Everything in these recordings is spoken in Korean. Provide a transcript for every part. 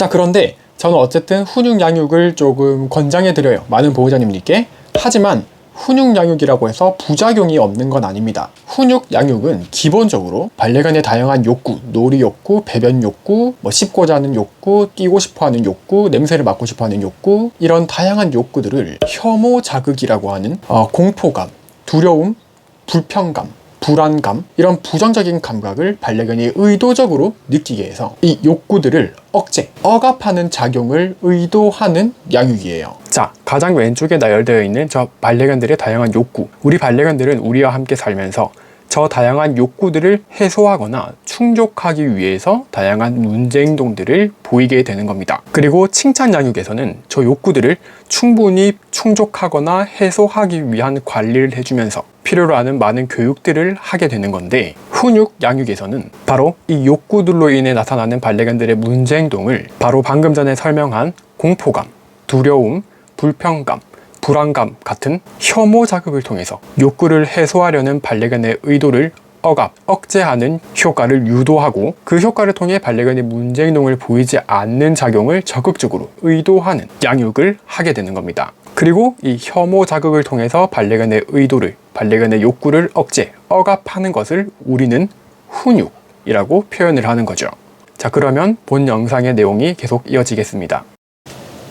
자, 그런데 저는 어쨌든 훈육 양육을 조금 권장해 드려요. 많은 보호자님들께. 하지만 훈육 양육이라고 해서 부작용이 없는 건 아닙니다. 훈육 양육은 기본적으로 반려견의 다양한 욕구, 놀이 욕구, 배변 욕구, 뭐 씹고자 하는 욕구, 뛰고 싶어 하는 욕구, 냄새를 맡고 싶어 하는 욕구, 이런 다양한 욕구들을 혐오 자극이라고 하는 어, 공포감, 두려움, 불편감, 불안감 이런 부정적인 감각을 반려견이 의도적으로 느끼게 해서 이 욕구들을 억제, 억압하는 작용을 의도하는 양육이에요. 자, 가장 왼쪽에 나열되어 있는 저 반려견들의 다양한 욕구. 우리 반려견들은 우리와 함께 살면서 저 다양한 욕구들을 해소하거나 충족하기 위해서 다양한 문제 행동들을 보이게 되는 겁니다. 그리고 칭찬 양육에서는 저 욕구들을 충분히 충족하거나 해소하기 위한 관리를 해주면서 필요로 하는 많은 교육들을 하게 되는 건데 훈육 양육에서는 바로 이 욕구들로 인해 나타나는 반려견들의 문제 행동을 바로 방금 전에 설명한 공포감, 두려움, 불편감, 불안감 같은 혐오 자극을 통해서 욕구를 해소하려는 반려견의 의도를 억압, 억제하는 효과를 유도하고 그 효과를 통해 반려견이 문제 행동을 보이지 않는 작용을 적극적으로 의도하는 양육을 하게 되는 겁니다. 그리고 이 혐오 자극을 통해서 반려견의 의도를, 반려견의 욕구를 억제, 억압하는 것을 우리는 훈육이라고 표현을 하는 거죠. 자, 그러면 본 영상의 내용이 계속 이어지겠습니다.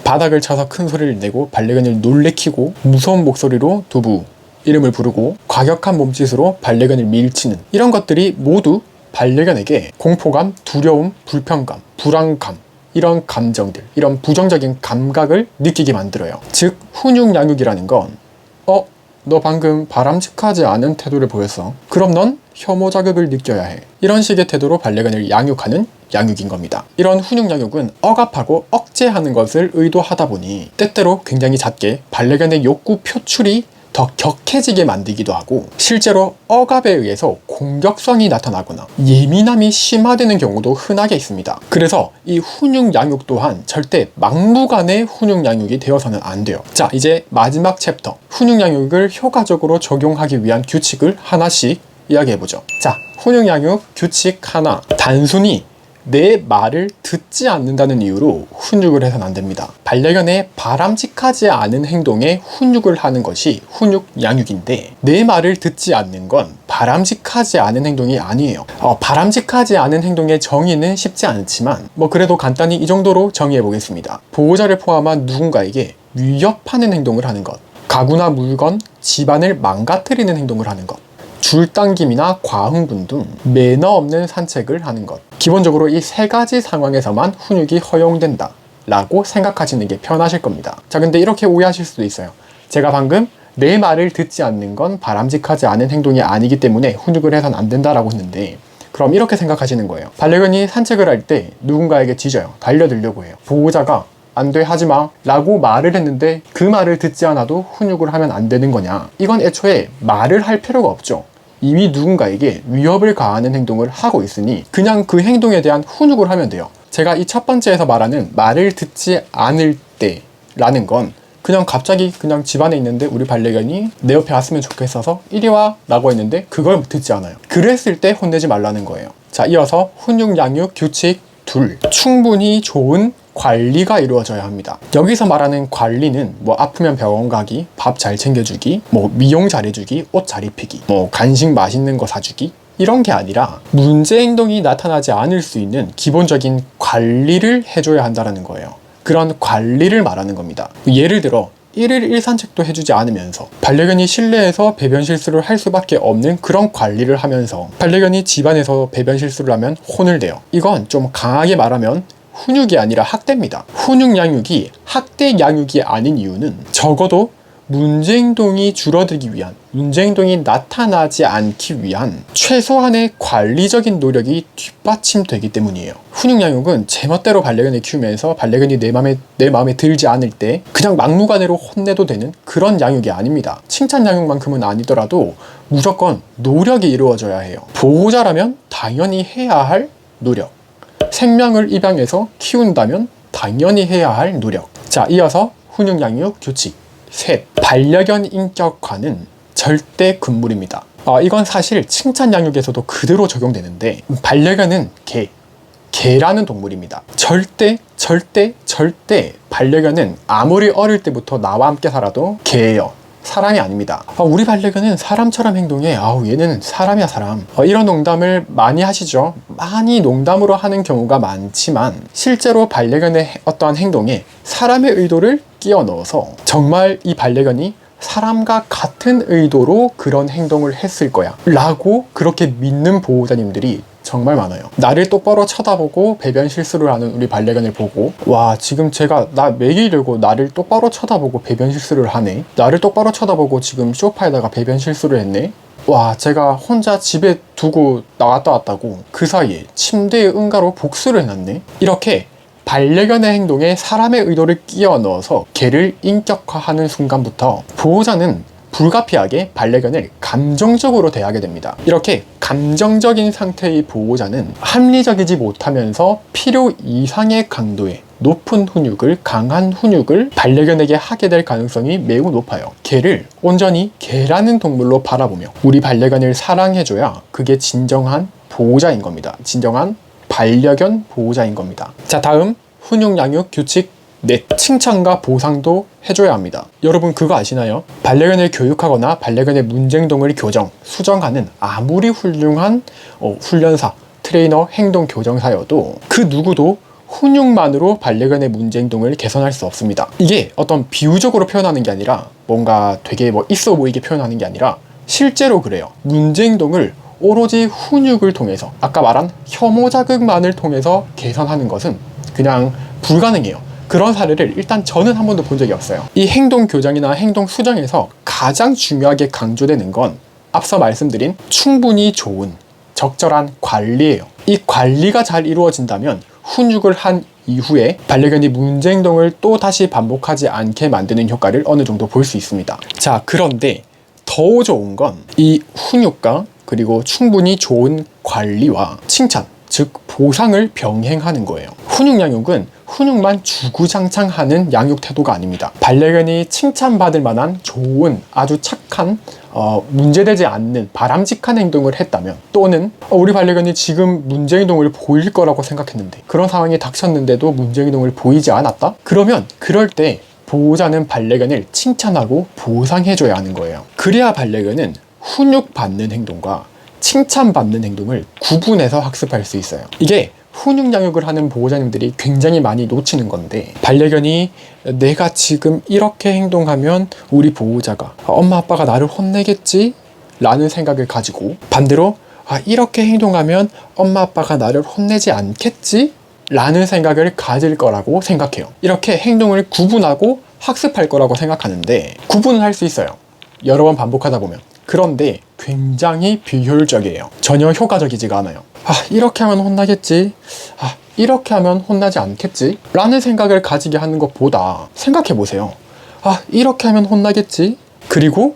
바닥을 쳐서 큰 소리를 내고 반려견을 놀래키고 무서운 목소리로 두부 이름을 부르고 과격한 몸짓으로 반려견을 밀치는 이런 것들이 모두 반려견에게 공포감, 두려움, 불편감, 불안감 이런 감정들, 이런 부정적인 감각을 느끼게 만들어요. 즉, 훈육 양육이라는 건 어, 너 방금 바람직하지 않은 태도를 보였어. 그럼 넌 혐오 자극을 느껴야 해. 이런 식의 태도로 반려견을 양육하는 양육인 겁니다. 이런 훈육 양육은 억압하고 억제하는 것을 의도하다 보니 때때로 굉장히 잦게 반려견의 욕구 표출이 더 격해지게 만들기도 하고 실제로 억압에 의해서 공격성이 나타나거나 예민함이 심화되는 경우도 흔하게 있습니다. 그래서 이 훈육 양육 또한 절대 막무가내 훈육 양육이 되어서는 안 돼요. 자, 이제 마지막 챕터 훈육 양육을 효과적으로 적용하기 위한 규칙을 하나씩 이야기해보죠. 자, 훈육 양육 규칙 하나. 단순히 내 말을 듣지 않는다는 이유로 훈육을 해서는 안 됩니다. 반려견의 바람직하지 않은 행동에 훈육을 하는 것이 훈육 양육인데 내 말을 듣지 않는 건 바람직하지 않은 행동이 아니에요. 어, 바람직하지 않은 행동의 정의는 쉽지 않지만 뭐 그래도 간단히 이 정도로 정의해 보겠습니다. 보호자를 포함한 누군가에게 위협하는 행동을 하는 것, 가구나 물건, 집안을 망가뜨리는 행동을 하는 것, 줄당김이나 과흥분 등 매너 없는 산책을 하는 것. 기본적으로 이 세 가지 상황에서만 훈육이 허용된다. 라고 생각하시는 게 편하실 겁니다. 자, 근데 이렇게 오해하실 수도 있어요. 제가 방금 내 말을 듣지 않는 건 바람직하지 않은 행동이 아니기 때문에 훈육을 해선 안 된다라고 했는데 그럼 이렇게 생각하시는 거예요. 반려견이 산책을 할 때 누군가에게 짖어요. 달려들려고 해요. 보호자가 안 돼, 하지 마. 라고 말을 했는데 그 말을 듣지 않아도 훈육을 하면 안 되는 거냐. 이건 애초에 말을 할 필요가 없죠. 이미 누군가에게 위협을 가하는 행동을 하고 있으니 그냥 그 행동에 대한 훈육을 하면 돼요. 제가 이 첫 번째에서 말하는 말을 듣지 않을 때 라는 건 그냥 갑자기 그냥 집안에 있는데 우리 반려견이 내 옆에 왔으면 좋겠어서 이리 와 라고 했는데 그걸 듣지 않아요. 그랬을 때 혼내지 말라는 거예요. 자, 이어서 훈육 양육 규칙 둘. 충분히 좋은 관리가 이루어져야 합니다. 여기서 말하는 관리는 뭐 아프면 병원 가기, 밥 잘 챙겨주기, 뭐 미용 잘해주기, 옷 잘 입히기, 뭐 간식 맛있는 거 사주기, 이런 게 아니라 문제 행동이 나타나지 않을 수 있는 기본적인 관리를 해줘야 한다는 거예요. 그런 관리를 말하는 겁니다. 예를 들어 1일 1산책도 해주지 않으면서 반려견이 실내에서 배변 실수를 할 수밖에 없는 그런 관리를 하면서 반려견이 집안에서 배변 실수를 하면 혼을 내요. 이건 좀 강하게 말하면 훈육이 아니라 학대입니다. 훈육 양육이 학대 양육이 아닌 이유는 적어도 문제 행동이 줄어들기 위한, 문제 행동이 나타나지 않기 위한 최소한의 관리적인 노력이 뒷받침되기 때문이에요. 훈육 양육은 제멋대로 반려견을 키우면서 반려견이 내 마음에 내 마음에 들지 않을 때 그냥 막무가내로 혼내도 되는 그런 양육이 아닙니다. 칭찬 양육만큼은 아니더라도 무조건 노력이 이루어져야 해요. 보호자라면 당연히 해야 할 노력. 생명을 입양해서 키운다면 당연히 해야 할 노력. 자, 이어서 훈육 양육 규칙. 셋. 반려견 인격화는 절대 금물입니다. 아, 이건 사실 칭찬 양육에서도 그대로 적용되는데 반려견은 개, 개라는 동물입니다. 절대, 절대, 절대 반려견은 아무리 어릴 때부터 나와 함께 살아도 개예요. 사람이 아닙니다. 아, 우리 반려견은 사람처럼 행동해. 아우, 얘는 사람이야, 사람. 어, 이런 농담을 많이 하시죠? 많이 농담으로 하는 경우가 많지만, 실제로 반려견의 해- 어떠한 행동에 사람의 의도를 끼워 넣어서 정말 이 반려견이 사람과 같은 의도로 그런 행동을 했을 거야. 라고 그렇게 믿는 보호자님들이 정말 많아요. 나를 똑바로 쳐다보고 배변 실수를 하는 우리 반려견을 보고 와 지금 제가 나 먹이려고 나를 똑바로 쳐다보고 배변 실수를 하네. 나를 똑바로 쳐다보고 지금 소파에다가 배변 실수를 했네. 와 제가 혼자 집에 두고 나갔다 왔다고 그 사이에 침대에 응가로 복수를 해놨네. 이렇게 반려견의 행동에 사람의 의도를 끼워 넣어서 개를 인격화하는 순간부터 보호자는 불가피하게 반려견을 감정적으로 대하게 됩니다. 이렇게 감정적인 상태의 보호자는 합리적이지 못하면서 필요 이상의 강도의 높은 훈육을 강한 훈육을 반려견에게 하게 될 가능성이 매우 높아요. 개를 온전히 개라는 동물로 바라보며 우리 반려견을 사랑해줘야 그게 진정한 보호자인 겁니다. 진정한 반려견 보호자인 겁니다. 자, 다음 훈육 양육 규칙 넷 칭찬과 보상도 해줘야 합니다. 여러분 그거 아시나요? 반려견을 교육하거나 반려견의 문제행동을 교정, 수정하는 아무리 훌륭한 어, 훈련사, 트레이너, 행동 교정사여도 그 누구도 훈육만으로 반려견의 문제행동을 개선할 수 없습니다. 이게 어떤 비유적으로 표현하는 게 아니라 뭔가 되게 뭐 있어 보이게 표현하는 게 아니라 실제로 그래요. 문제행동을 오로지 훈육을 통해서 아까 말한 혐오 자극만을 통해서 개선하는 것은 그냥 불가능해요. 그런 사례를 일단 저는 한 번도 본 적이 없어요. 이 행동 교정이나 행동 수정에서 가장 중요하게 강조되는 건 앞서 말씀드린 충분히 좋은 적절한 관리예요. 이 관리가 잘 이루어진다면 훈육을 한 이후에 반려견이 문제 행동을 또 다시 반복하지 않게 만드는 효과를 어느 정도 볼 수 있습니다. 자, 그런데 더 좋은 건 이 훈육과 그리고 충분히 좋은 관리와 칭찬, 즉 보상을 병행하는 거예요. 훈육 양육은 훈육만 주구장창 하는 양육 태도가 아닙니다. 반려견이 칭찬받을 만한 좋은 아주 착한 어, 문제되지 않는 바람직한 행동을 했다면 또는 어, 우리 반려견이 지금 문제 행동을 보일 거라고 생각했는데 그런 상황이 닥쳤는데도 문제 행동을 보이지 않았다? 그러면 그럴 때 보호자는 반려견을 칭찬하고 보상해줘야 하는 거예요. 그래야 반려견은 훈육받는 행동과 칭찬받는 행동을 구분해서 학습할 수 있어요. 이게 훈육 양육을 하는 보호자님들이 굉장히 많이 놓치는 건데 반려견이 내가 지금 이렇게 행동하면 우리 보호자가 엄마 아빠가 나를 혼내겠지? 라는 생각을 가지고 반대로 아 이렇게 행동하면 엄마 아빠가 나를 혼내지 않겠지? 라는 생각을 가질 거라고 생각해요. 이렇게 행동을 구분하고 학습할 거라고 생각하는데 구분을 할 수 있어요. 여러 번 반복하다 보면. 그런데 굉장히 비효율적이에요. 전혀 효과적이지가 않아요. 아, 이렇게 하면 혼나겠지. 아, 이렇게 하면 혼나지 않겠지. 라는 생각을 가지게 하는 것보다 생각해 보세요. 아, 이렇게 하면 혼나겠지. 그리고,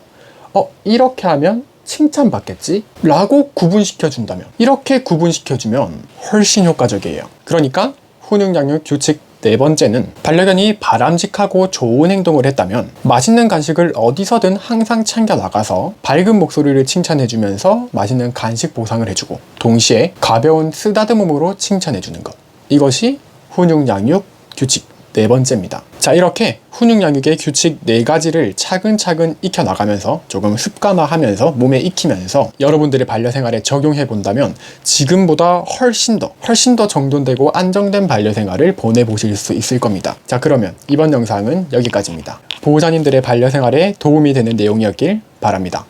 어, 이렇게 하면 칭찬받겠지? 라고 구분시켜 준다면, 이렇게 구분시켜 주면 훨씬 효과적이에요. 그러니까, 훈육 양육 규칙 네 번째는 반려견이 바람직하고 좋은 행동을 했다면 맛있는 간식을 어디서든 항상 챙겨 나가서 밝은 목소리를 칭찬해주면서 맛있는 간식 보상을 해주고 동시에 가벼운 쓰다듬음으로 칭찬해주는 것. 이것이 훈육 양육 규칙 네 번째입니다. 자, 이렇게 훈육 양육의 규칙 네 가지를 차근차근 익혀 나가면서 조금 습관화하면서 몸에 익히면서 여러분들의 반려 생활에 적용해 본다면 지금보다 훨씬 더 훨씬 더 정돈되고 안정된 반려 생활을 보내 보실 수 있을 겁니다. 자, 그러면 이번 영상은 여기까지입니다. 보호자님들의 반려 생활에 도움이 되는 내용이었길 바랍니다.